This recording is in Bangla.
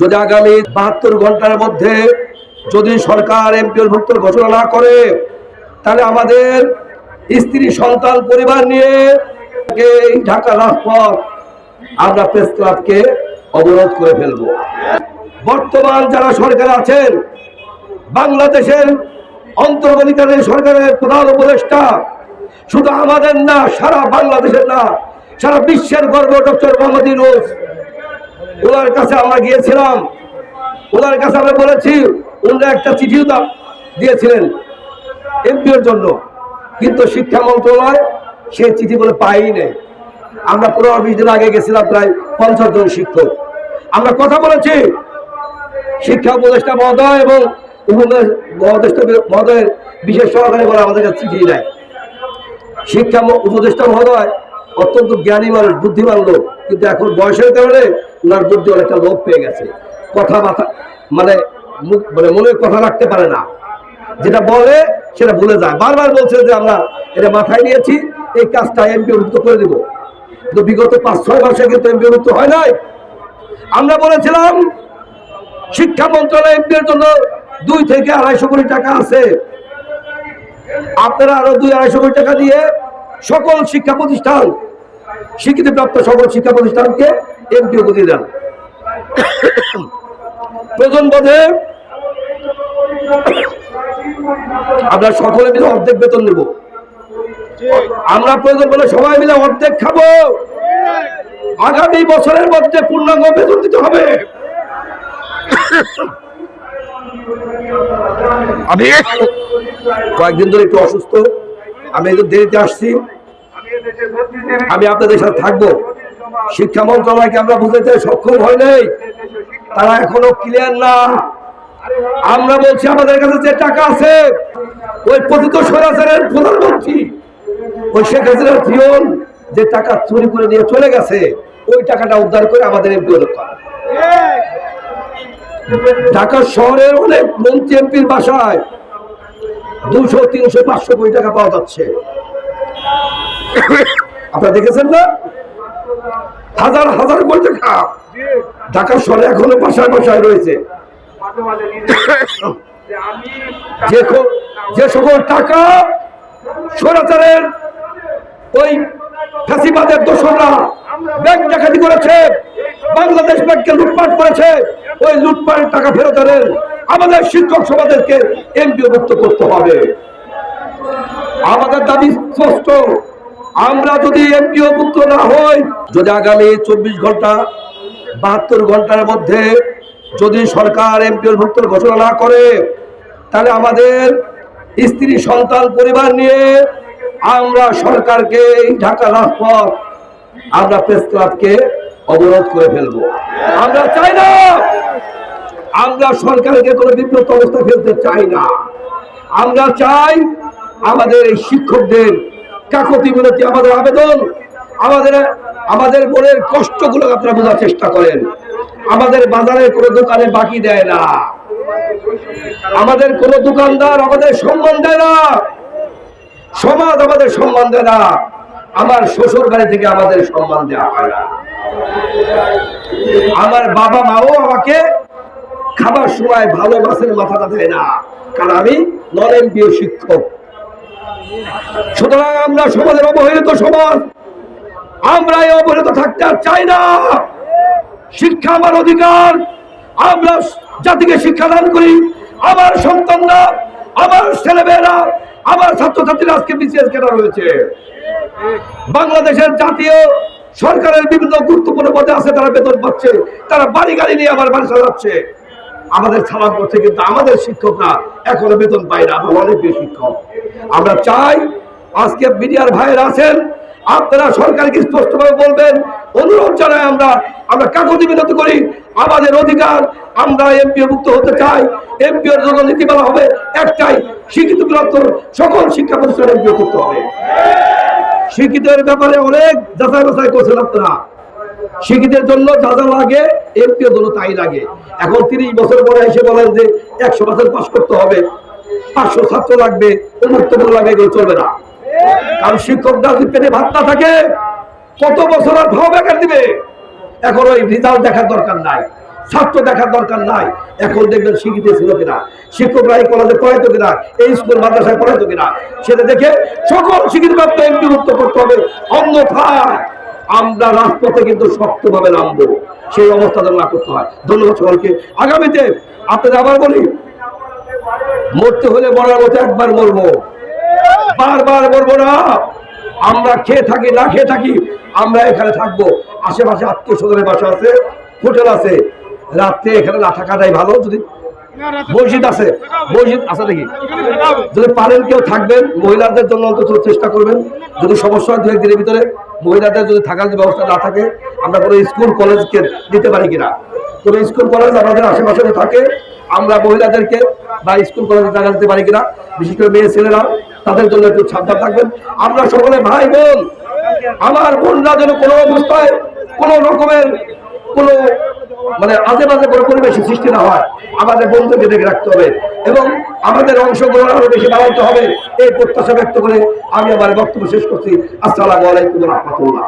যদি আগামী বাহাত্তর ঘণ্টার মধ্যে যদি সরকার এমপিওর ভুক্ত ঘোষণা না করে, তাহলে আমাদের স্ত্রী, সন্তান, পরিবার নিয়ে ঢাকা রাজপথ, আমরা প্রেস ক্লাবকে অবরোধ করে ফেলব। বর্তমান যারা সরকার আছেন, বাংলাদেশের অন্তর্বর্তীকালীন সরকারের প্রধান উপদেষ্টা, শুধু আমাদের না, সারা বাংলাদেশের না, সারা বিশ্বের গর্ব ডক্টর মোহাম্মদ ইউনুস ওনার কাছে আমরা গিয়েছিলাম। ওনার কাছে আমরা বলেছি ওনারা একটা চিঠিও দা- দিয়েছিলেন এমপিওর জন্য। কিন্তু শিক্ষা মন্ত্রণালয় সেই চিঠি বলে পাইনি নেই। আমরা পনেরো বিশ দিন আগে গেছিলাম প্রায় পঞ্চাশ জন শিক্ষক। আমরা কথা বলেছি, শিক্ষা উপদেষ্টা মহোদয় এবং মহাদেষ্টা মহোদয়ের বিশেষ সহকারী বলে আমাদের কাছে চিঠি নেয় শিক্ষা উপদেষ্টা মহোদয় অত্যন্ত জ্ঞানী মানুষ, বুদ্ধিমান লোক, কিন্তু এখন বয়সের কারণে ওনার বুদ্ধি অনেকটা লোপ পেয়ে গেছে। কথা মাথা মানে মুখ মানে মনের কথা রাখতে পারে না। যেটা বলে, সেটা ভুলে যায়। বারবার বলছে যে আমরা এটা মাথায় নিয়েছি, এই কাজটা এমপি মুক্ত করে দেবো। কিন্তু বিগত পাঁচ, ছয় মাসে কিন্তু এমপি মুক্ত হয় নাই। আমরা বলেছিলাম, শিক্ষা মন্ত্রণালয় এমপির জন্য দুই থেকে আড়াইশো কোটি টাকা আছে। আপনারা আরও দুই, আড়াইশো কোটি টাকা দিয়ে সকল শিক্ষা প্রতিষ্ঠান স্বীকৃতিপ্রাপ্ত সকল শিক্ষা প্রতিষ্ঠানকে এমপিও দিয়ে দেন। প্রয়োজন বোধে আমরা সকলে মিলে অর্ধেক বেতন নেব। আমরা প্রয়োজন বলে সবাই মিলে অর্ধেক খাব। আগামী বছরের মধ্যে পূর্ণাঙ্গ বেতন দিতে হবে। আমি কয়েকদিন ধরে একটু অসুস্থ। আমি একটু দেরিতে আসছি। আমি আপনাদের সাথে থাকব। শিক্ষা মন্ত্রণালয়কে আমরা বুঝতে সক্ষম হয় নাই। তারা এখনও ক্লিয়ার না। আমরা বলছি আমাদের কাছে যে টাকা আছে, ওই পতিত স্বরাচারের প্রধানমন্ত্রী, ওই শেখ হাসিনার পিয়ন যে টাকা চুরি করে নিয়ে চলে গেছে, ওই টাকাটা উদ্ধার করে আমাদের এমপি দরকার ঢাকা শহরের অনেক মন্ত্রী এমপির বাসায় দুশো, তিনশো, পাঁচশো কোটি টাকা পাওয়া যাচ্ছে। আপনারা দেখেছেন না? হাজার হাজার কোটি টাকা ঢাকা শহরে এখনও বাসায় বাসায় রয়েছে। যে সকল টাকা সরাচারের ওই ফাঁসিবাদের দোসররা ব্যাংক ডাকাতি করেছে, বাংলাদেশ ব্যাংককে লুটপাট করেছে, ওই লুটপাটের টাকা ফেরত দেন আমাদের শিক্ষক সমাজকে এমপিও মুক্ত করতে হবে। আমাদের দাবি স্পষ্ট। আমরা যদি এমপিও মুক্ত না হই, যদি আগামী চব্বিশ ঘণ্টা, বাহাত্তর ঘণ্টার মধ্যে যদি সরকার এমপিওর ভুক্ত ঘোষণা না করে, তাহলে আমাদের স্ত্রী, সন্তান, পরিবার নিয়ে আমরা সরকারকে ঢাকা রাজপথ, আমরা প্রেস ক্লাবকে অবরোধ করে ফেলব। আমরা চাই না, আমরা সরকারকে কোনো বিব্রত অবস্থা ফেলতে চাই না। আমরা চাই আমাদের এই শিক্ষকদের কাকতি বিনতি, আমাদের আবেদন, আমাদের আমাদের মনের কষ্টগুলো আপনারা বোঝার চেষ্টা করেন। আমাদের বাজারের কোনো দোকানে বাকি দেয় না। আমাদের কোনো দোকানদার আমাদের সম্মান দেয় না। সমাজ আমাদের সম্মান দেয় না। আমার শ্বশুর বাড়ি থেকে আমাদের সম্মান দেওয়া হয় না। আমার বাবা মাও আমাকে খাবার সময় ভালো মাছের মাথাটা দেয় না। কারণ আমি এমপিও শিক্ষক। সুতরাং আমরা সমাজের অবহেলিত সমাজ আমরা এই অবহেলিত থাকতে আর চাই না। শিক্ষা আমার অধিকার, আমরা জাতিকে শিক্ষা দান করি। আমার সন্তানরা, আমার ছেলেমেয়েরা, আমার ছাত্রছাত্রীরা আজকে বিসিএস কেনা রয়েছে বাংলাদেশের জাতীয় সরকারের বিভিন্ন গুরুত্বপূর্ণ পদে আছে, তারা বেতন পাচ্ছে, তারা বাড়ি গাড়ি নিয়ে আমার বাড়ি চালাচ্ছে আমাদের সালাম করছে কিন্তু আমাদের শিক্ষকরা এখনও বেতন পায় না আমরা অনেক বেশি শিক্ষক। আমরা চাই আজকে মিডিয়ার ভাইয়েরা আছেন, আপনারা সরকারকে স্পষ্টভাবে বলবেন, অনুরোধ জানাই আমরা আমরা কাগজি বিনত করি, আমাদের অধিকার, আমরা এমপিও মুক্ত হতে চাই, এমপিওর জন্য নীতিমালা হবে, একটাই, শিক্ষিত বৃহত্তর সকল শিক্ষা প্রতিষ্ঠান এমপিও করতে হবে। শিক্ষিতের ব্যাপারে অনেক যাচাই বাছাই করছেন আপনারা। শিক্ষিতের জন্য যা যা লাগে এমপিওর জন্য তাই লাগে। এখন তিরিশ বছর পরে এসে বলেন যে একশো বছর পাস করতে হবে। পাঁচশো ছাত্র লাগবে, উন্মুক্ত লাগবে এগুলো চলবে না। কারণ শিক্ষকরা যদি পেটে ভাত না থাকে, কত বছর আর ভাও বেকার দিবে? এখন ওই রেজাল্ট দেখার দরকার নাই, ছাত্র দেখার দরকার নাই। এখন দেখবেন শিখিতে ছিল কিনা, শিক্ষকরা এই কলেজে পড়াইতো কিনা, এই স্কুল মাদ্রাসায় পড়াইতো কিনা, সেটা দেখে সকল শিক্ষিত প্রাপ্ত এমপি মুক্ত করতে হবে। অন্যথায় আমরা রাজপথে কিন্তু শক্তভাবে নামবো। সেই অবস্থা যেন না করতে হয়। ধন্যবাদ সকলকে। আগামীতে আপনাদের আবার বলি, মরতে হলে মরার মতো একবার মরবো। বারবার মরবো না। আমরা খেয়ে থাকি, না খেয়ে থাকি, আমরা এখানে থাকব। আশেপাশে আত্মীয় স্বজনের বাসা আছে, হোটেল আছে। রাত্রে এখানে না থাকাটাই ভালো। যদি মসজিদ আছে। মসজিদ আছে দেখি। যদি পারেন কেউ থাকবেন, মহিলাদের জন্য অন্তত চেষ্টা করবেন। যদি সমস্যা হয় দু একদিনের ভিতরে মহিলাদের যদি থাকার ব্যবস্থা না থাকে, আমরা কোনো স্কুল, কলেজকে দিতে পারি কিনা? কোনো স্কুল, কলেজ আমাদের আশেপাশে থাকে, আমরা মহিলাদেরকে বা স্কুল, কলেজে জায়গা দিতে পারি কিনা? বিশেষ করে মেয়ে ছেলেরা, তাদের জন্য একটু সাবধান থাকবেন। আমরা সকলে ভাই বোন, আমার বোনরা যেন কোনো অবস্থায় কোনো রকমের কোনো মানে আজে বাজে কোনো পরিবেশের সৃষ্টি না হয়। আমাদের বন্ধুকে দেখে রাখতে হবে এবং আমাদের অংশগ্রহণ আরও বেশি বাড়াতে হবে। এই প্রত্যাশা ব্যক্ত করে আমি আমার বক্তব্য শেষ করছি। আসসালামু আলাইকুম রহমতুল্লাহ।